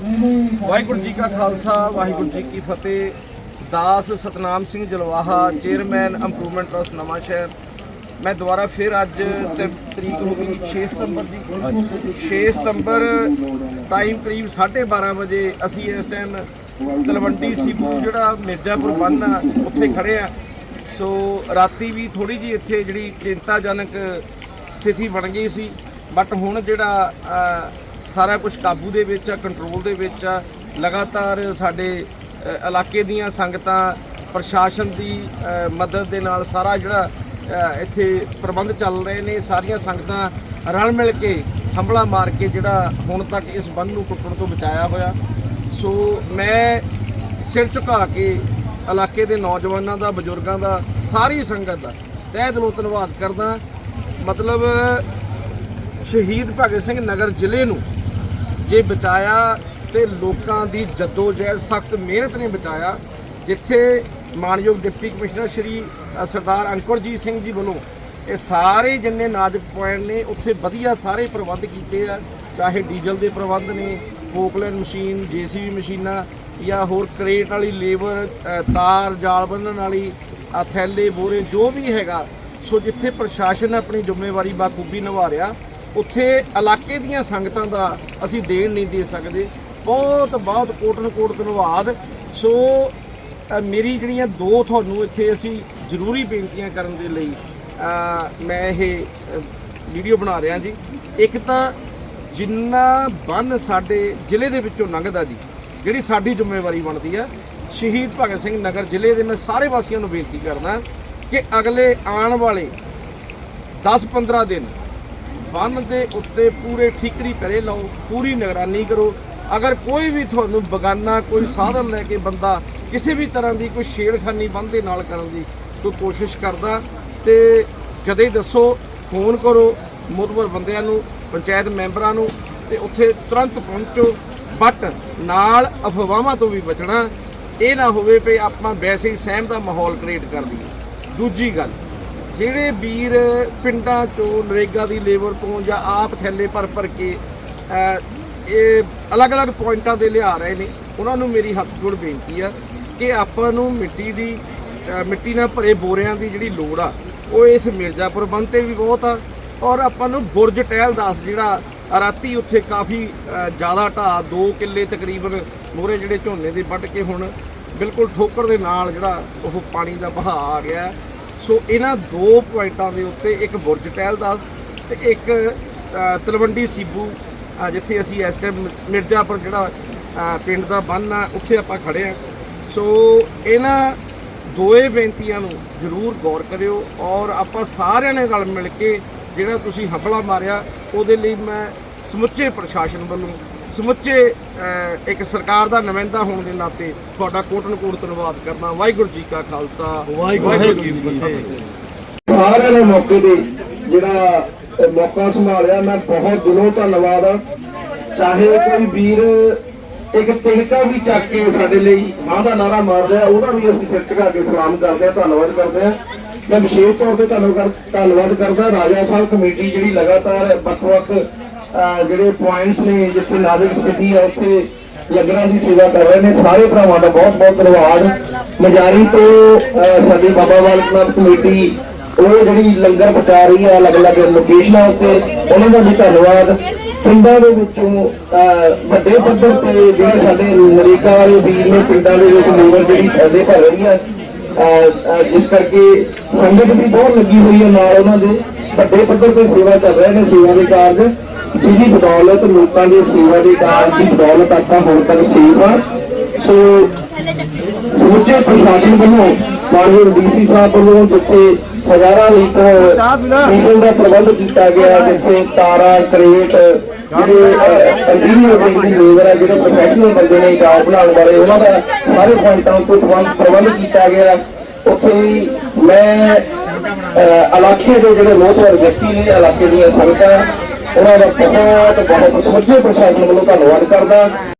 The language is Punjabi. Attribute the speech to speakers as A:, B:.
A: ਵਾਹਿਗੁਰੂ ਜੀ ਕਾ ਖਾਲਸਾ, ਵਾਹਿਗੁਰੂ ਜੀ ਕੀ ਫਤਿਹ। ਦਾਸ Satnam Singh Jalwaha, chairman improvement trust Nawan Shahar. ਮੈਂ ਦੁਬਾਰਾ ਫਿਰ ਅੱਜ ਤਰੀਕ ਹੋ ਗਈ 6 ਸਤੰਬਰ ਦੀ। 6 ਸਤੰਬਰ ਟਾਈਮ ਕਰੀਬ 12:30 ਵਜੇ ਅਸੀਂ ਇਸ ਟਾਈਮ ਤਲਵੰਡੀ ਸੀਪੂ, ਜਿਹੜਾ ਮਿਰਜ਼ਾਪੁਰ ਬੰਨ ਆ, ਉੱਥੇ ਖੜੇ ਆ। ਸੋ ਰਾਤੀ ਵੀ ਥੋੜੀ ਜੀ ਇੱਥੇ ਜਿਹੜੀ ਚਿੰਤਾਜਨਕ ਸਥਿਤੀ ਬਣ ਗਈ ਸੀ। ਬਟ ਹੁਣ ਜਿਹੜਾ ਸਾਰਾ ਕੁਝ ਕਾਬੂ ਦੇ ਵਿੱਚ ਆ ਕੰਟਰੋਲ ਦੇ ਵਿੱਚ ਆ। ਲਗਾਤਾਰ ਸਾਡੇ ਇਲਾਕੇ ਦੀਆਂ ਸੰਗਤਾਂ ਪ੍ਰਸ਼ਾਸਨ ਦੀ ਮਦਦ ਦੇ ਨਾਲ ਸਾਰਾ ਜਿਹੜਾ ਇੱਥੇ ਪ੍ਰਬੰਧ ਚੱਲ ਰਹੇ ਨੇ, ਸਾਰੀਆਂ ਸੰਗਤਾਂ ਰਲ ਮਿਲ ਕੇ ਹੰਬਲਾ ਮਾਰ ਕੇ ਜਿਹੜਾ ਹੁਣ ਤੱਕ ਇਸ ਬੰਨ ਨੂੰ ਟੁੱਟਣ ਤੋਂ ਬਚਾਇਆ ਹੋਇਆ। ਸੋ ਮੈਂ ਸਿਰ ਝੁਕਾ ਕੇ ਇਲਾਕੇ ਦੇ ਨੌਜਵਾਨਾਂ ਦਾ, ਬਜ਼ੁਰਗਾਂ ਦਾ, ਸਾਰੀ ਸੰਗਤ ਦਾ ਤਹਿ ਦਿਲੋਂ ਧੰਨਵਾਦ ਕਰਦਾ। ਮਤਲਬ ਸ਼ਹੀਦ ਭਗਤ ਸਿੰਘ ਨਗਰ ਜ਼ਿਲ੍ਹੇ ਨੂੰ ਜੇ ਬਚਾਇਆ ਤੇ ਲੋਕਾਂ ਦੀ ਜਦੋਜਹਿਦ ਸਖਤ ਮਿਹਨਤ ਨੇ ਬਚਾਇਆ, ਜਿੱਥੇ ਮਾਨਯੋਗ ਡਿਪਟੀ ਕਮਿਸ਼ਨਰ ਸ਼੍ਰੀ ਸਰਦਾਰ ਅੰਕੁਰਜੀਤ ਸਿੰਘ ਜੀ ਵੱਲੋਂ ਇਹ ਸਾਰੇ ਜਿੰਨੇ ਨਾਜ਼ੁਕ ਪੁਆਇੰਟ ਨੇ, ਉੱਥੇ ਵਧੀਆ ਸਾਰੇ ਪ੍ਰਬੰਧ ਕੀਤੇ ਆ, ਚਾਹੇ ਡੀਜ਼ਲ ਦੇ ਪ੍ਰਬੰਧ ਨੇ ਫੋਕਲੈਂਡ ਮਸ਼ੀਨ, ਜੀਸੀਬੀ ਮਸ਼ੀਨਾਂ, ਜਾਂ ਹੋਰ ਕ੍ਰੇਟ ਵਾਲੀ ਲੇਬਰ ਤਾਰ, ਜਾਲ ਬੰਨਣ ਵਾਲੀ ਥੈਲੇ, ਬੋਰੇ, ਜੋ ਵੀ ਹੈਗਾ, ਸੋ ਜਿੱਥੇ ਪ੍ਰਸ਼ਾਸਨ ਆਪਣੀ ਜ਼ਿੰਮੇਵਾਰੀ ਬਾਖੂਬੀ ਨਿਭਾ ਰਿਹਾ ਉੱਥੇ ਇਲਾਕੇ ਦੀਆਂ ਸੰਗਤਾਂ ਦਾ ਅਸੀਂ ਦੇਣ ਨਹੀਂ ਦੇ ਸਕਦੇ। ਬਹੁਤ ਬਹੁਤ ਕੋਟਨ ਕੋਟ ਧੰਨਵਾਦ। ਸੋ ਮੇਰੀ ਜਿਹੜੀਆਂ ਦੋ ਤੁਹਾਨੂੰ ਇੱਥੇ ਅਸੀਂ ਜ਼ਰੂਰੀ ਬੇਨਤੀਆਂ ਕਰਨ ਦੇ ਲਈ ਮੈਂ ਇਹ ਵੀਡੀਓ ਬਣਾ ਰਿਹਾ ਜੀ। ਇੱਕ ਤਾਂ ਜਿੰਨਾ ਬੰਨ ਸਾਡੇ ਜ਼ਿਲ੍ਹੇ ਦੇ ਵਿੱਚੋਂ ਲੰਘਦਾ ਜੀ, ਜਿਹੜੀ ਸਾਡੀ ਜ਼ਿੰਮੇਵਾਰੀ ਬਣਦੀ ਆ, ਸ਼ਹੀਦ ਭਗਤ ਸਿੰਘ ਨਗਰ ਜ਼ਿਲ੍ਹੇ ਦੇ ਮੈਂ ਸਾਰੇ ਵਾਸੀਆਂ ਨੂੰ ਬੇਨਤੀ ਕਰਦਾ ਕਿ ਅਗਲੇ ਆਉਣ ਵਾਲੇ 10-15 ਦਿਨ ਬੰਨ ਦੇ ਉੱਤੇ ਪੂਰੇ ਠੀਕਰੀ ਕਰੇ ਲਾਓ, ਪੂਰੀ ਨਿਗਰਾਨੀ ਕਰੋ। ਅਗਰ ਕੋਈ ਵੀ ਤੁਹਾਨੂੰ ਬਗਾਨਾ, ਕੋਈ ਸਾਧਨ ਲੈ ਕੇ ਬੰਦਾ ਕਿਸੇ ਵੀ ਤਰ੍ਹਾਂ ਦੀ ਕੋਈ ਛੇੜਖਾਨੀ ਬੰਨ ਦੇ ਨਾਲ ਕਰਨ ਦੀ ਕੋਈ ਕੋਸ਼ਿਸ਼ ਕਰਦਾ, ਤੇ ਜਦੇ ਹੀ ਦੱਸੋ, ਫੋਨ ਕਰੋ ਮੁਤਬਰ ਬੰਦਿਆਂ ਨੂੰ, ਪੰਚਾਇਤ ਮੈਂਬਰਾਂ ਨੂੰ, ਤੇ ਉੱਥੇ ਤੁਰੰਤ ਪਹੁੰਚੋ। ਬਟ ਨਾਲ ਅਫਵਾਹਾਂ ਤੋਂ ਵੀ ਬਚਣਾ, ਇਹ ਨਾ ਹੋਵੇ ਵੀ ਆਪਾਂ ਵੈਸੇ ਹੀ ਸਹਿਮ ਦਾ ਮਾਹੌਲ ਕ੍ਰੀਏਟ ਕਰ ਦਈਏ। ਦੂਜੀ ਗੱਲ ਜਿਹੜੇ ਵੀਰ ਪਿੰਡਾਂ ਚੋਂ ਨਰੇਗਾ ਦੀ ਲੇਬਰ ਤੋਂ ਜਾਂ ਆਪ ਥੈਲੇ ਭਰ ਭਰ ਕੇ ਇਹ ਅਲੱਗ-ਅਲੱਗ ਪੁਆਇੰਟਾਂ 'ਤੇ ਲਿਆ ਰਹੇ ਨੇ, ਉਹਨਾਂ ਨੂੰ ਮੇਰੀ ਹੱਥ ਜੋੜ ਬੇਨਤੀ ਆ ਕਿ ਆਪਾਂ ਨੂੰ ਮਿੱਟੀ ਦੀ ਮਿੱਟੀ ਨਾਲ ਭਰੇ ਬੋਰਿਆਂ ਦੀ ਜਿਹੜੀ ਲੋੜ ਆ, ਉਹ ਇਸ ਮਿਰਜ਼ਾਪੁਰ ਬੰਦ ਤੇ ਵੀ ਬਹੁਤ ਆ ਔਰ ਆਪਾਂ ਨੂੰ ਬੁਰਜ ਟਹਿਲਦਾਸ ਜਿਹੜਾ ਰਾਤੀ ਉੱਥੇ ਕਾਫੀ ਜ਼ਿਆਦਾ ਢਾਹ 2 ਕਿੱਲੇ ਤਕਰੀਬਨ ਮੋਰੇ ਜਿਹੜੇ ਝੋਨੇ ਦੇ ਵੱਢ ਕੇ ਹੁਣ ਬਿਲਕੁਲ ਠੋਕਰ ਦੇ ਨਾਲ ਜਿਹੜਾ ਉਹ ਪਾਣੀ ਦਾ ਬਹਾਅ ਆ ਗਿਆ। ਸੋ ਇਹਨਾਂ ਦੋ ਪੁਆਇੰਟਾਂ ਦੇ ਉੱਤੇ ਇੱਕ ਬੁਰਜ ਟਹਿਲਦਾਸ ਤੇ ਇੱਕ ਤਲਵੰਡੀ ਸੀਬੂ ਜਿੱਥੇ ਅਸੀਂ ਇਸ ਟਾਈਮ ਮਿਰਜ਼ਾਪੁਰ ਜਿਹੜਾ ਪਿੰਡ ਦਾ ਬੰਨ ਆ, ਉੱਥੇ ਆਪਾਂ ਖੜੇ ਆ। ਸੋ ਇਹਨਾਂ ਦੋਏ ਬੇਨਤੀਆਂ ਨੂੰ ਜ਼ਰੂਰ ਗੌਰ ਕਰਿਓ ਔਰ ਆਪਾਂ ਸਾਰਿਆਂ ਨੇ ਰਲ ਮਿਲ ਕੇ ਜਿਹੜਾ ਤੁਸੀਂ ਹਫਲਾ ਮਾਰਿਆ, ਉਹਦੇ ਲਈ ਮੈਂ ਸਮੁੱਚੇ ਪ੍ਰਸ਼ਾਸਨ ਵੱਲੋਂ ਸਮੁੱਚੇ ਇੱਕ ਸਰਕਾਰ ਦਾ ਨੁਮਾਇੰਦਾ ਹੋਣ ਦੇ ਨਾਤੇ ਤੁਹਾਡਾ ਕੋਟਨ ਕੋਟ ਧੰਨਵਾਦ ਕਰਦਾ। ਵਾਹਿਗੁਰੂ ਜੀ ਕਾ ਖਾਲਸਾ। ਵਾਹਿਗੁਰੂ ਜੀ ਕੀ ਫਤਿਹ।
B: ਸਾਰਿਆਂ ਨੇ ਮੌਕੇ ਤੇ ਜਿਹੜਾ ਮੌਕਾ ਸੰਭਾਲਿਆ ਮੈਂ ਬਹੁਤ ਦਿਲੋਂ ਧੰਨਵਾਦ ਆ। ਚਾਹੇ ਕੋਈ ਵੀਰ ਇੱਕ ਤਿਲਕਾ ਵੀ ਚੱਕ ਕੇ ਸਾਡੇ ਲਈ ਮਾਂ ਦਾ ਨਾਰਾ ਮਾਰ ਰਿਹਾ ਉਹਦਾ ਵੀ ਅਸੀਂ ਸਿਰ ਝੁਕਾ ਕੇ ਸਲਾਮ ਕਰਦੇ ਆ ਧੰਨਵਾਦ ਕਰਦੇ ਆ ਮੈਂ ਵਿਸ਼ੇਸ਼ ਤੌਰ ਤੇ ਧੰਨਵਾਦ ਧੰਨਵਾਦ ਕਰਦਾ। ਰਾਜਾ ਸਾਹਿਬ ਕਮੇਟੀ ਜਿਹੜੀ ਲਗਾਤਾਰ ਵੱਖ-ਵੱਖ ਜਿਹੜੇ ਪੁਆਇੰਟਸ ਨੇ ਜਿੱਥੇ ਨਾਜ਼ੁਕ ਸਥਿਤੀ ਹੈ ਉੱਥੇ ਲੰਗਰਾਂ ਦੀ ਸੇਵਾ ਕਰ ਰਹੇ ਨੇ। ਸਾਰੇ ਭਰਾਵਾਂ ਦਾ ਬਹੁਤ ਬਹੁਤ ਧੰਨਵਾਦ। ਮਜਾਰੀ ਤੋਂ ਸਾਡੀ ਬਾਬਾ ਬਾਲਕ ਨਾਥ ਕਮੇਟੀ ਉਹ ਜਿਹੜੀ ਲੰਗਰ ਪਹੁੰਚਾ ਰਹੀ ਹੈ ਅਲੱਗ-ਅਲੱਗ ਲੋਕੇਸ਼ਨਾਂ ਉੱਤੇ ਉਹਨਾਂ ਦਾ ਵੀ ਧੰਨਵਾਦ। ਪਿੰਡਾਂ ਦੇ ਵਿੱਚੋਂ ਅਹ, ਵੱਡੇ ਪੱਧਰ ਤੇ ਜਿਹੜੇ ਸਾਡੇ ਨਰੇਕਾ ਵਾਲੇ ਵੀਰ ਨੇ ਪਿੰਡਾਂ ਦੇ ਵਿੱਚ ਲੇਬਰ ਜਿਹੜੀ ਫਾਇਦੇ ਭਰ ਰਹੀ ਹੈ ਜਿਸ ਕਰਕੇ ਸੰਗਤ ਵੀ ਬਹੁਤ ਲੱਗੀ ਹੋਈ ਹੈ ਨਾਲ ਉਹਨਾਂ ਦੇ। ਵੱਡੇ ਪੱਧਰ ਤੇ ਸੇਵਾ ਕਰ ਰਹੇ ਨੇ ਸੇਵਾ ਦੇ ਕਾਰਜ। ਜਿਹਦੀ ਬਦੌਲਤ ਲੋਕਾਂ ਦੀ ਸੇਵਾ ਦੇ ਕਾਰਜ ਦੀ ਬਦੌਲਤ ਆਪਾਂ ਹੁਣ ਤੱਕ ਸੇਫ ਸੋ ਸਮੁੱਚੇ ਪ੍ਰਸ਼ਾਸਨ ਵੱਲੋਂ, ਮਾਨਯੋਗ ਡੀਸੀ ਸਾਹਿਬ ਵੱਲੋਂ ਜਿੱਥੇ ਹਜ਼ਾਰਾਂ ਲੀਟਰ ਡੀਜ਼ਲ ਦਾ ਪ੍ਰਬੰਧ ਕੀਤਾ ਗਿਆ, ਜਿੱਥੇ ਤਾਰਾਂ, ਕਰੇਟ, ਜਿਹੜੇ ਇੰਜੀਨੀਅਰ ਦੀ ਲੇਬਰ ਹੈ ਜਿਹੜੇ ਪ੍ਰੋਫੈਸ਼ਨਲ ਬੰਦੇ ਨੇ ਜੌਬ ਬਣਾਉਣ ਵਾਲੇ, ਉਹਨਾਂ ਦਾ ਸਾਰੇ ਪੁਆਇੰਟਾਂ ਉੱਤੇ ਪ੍ਰਬੰਧ ਕੀਤਾ ਗਿਆ। ਉੱਥੇ ਮੈਂ ਇਲਾਕੇ ਦੇ ਜਿਹੜੇ ਮੋਹਤਵਰ ਵਿਅਕਤੀ ਨੇ, ਇਲਾਕੇ ਦੀਆਂ ਸੰਗਤਾਂ ਉਹਨਾਂ ਦਾ ਬਹੁਤ ਬਹੁਤ ਸਮੁੱਚੇ ਪ੍ਰਸ਼ਾਸਨ ਵੱਲੋਂ ਧੰਨਵਾਦ ਕਰਦਾ।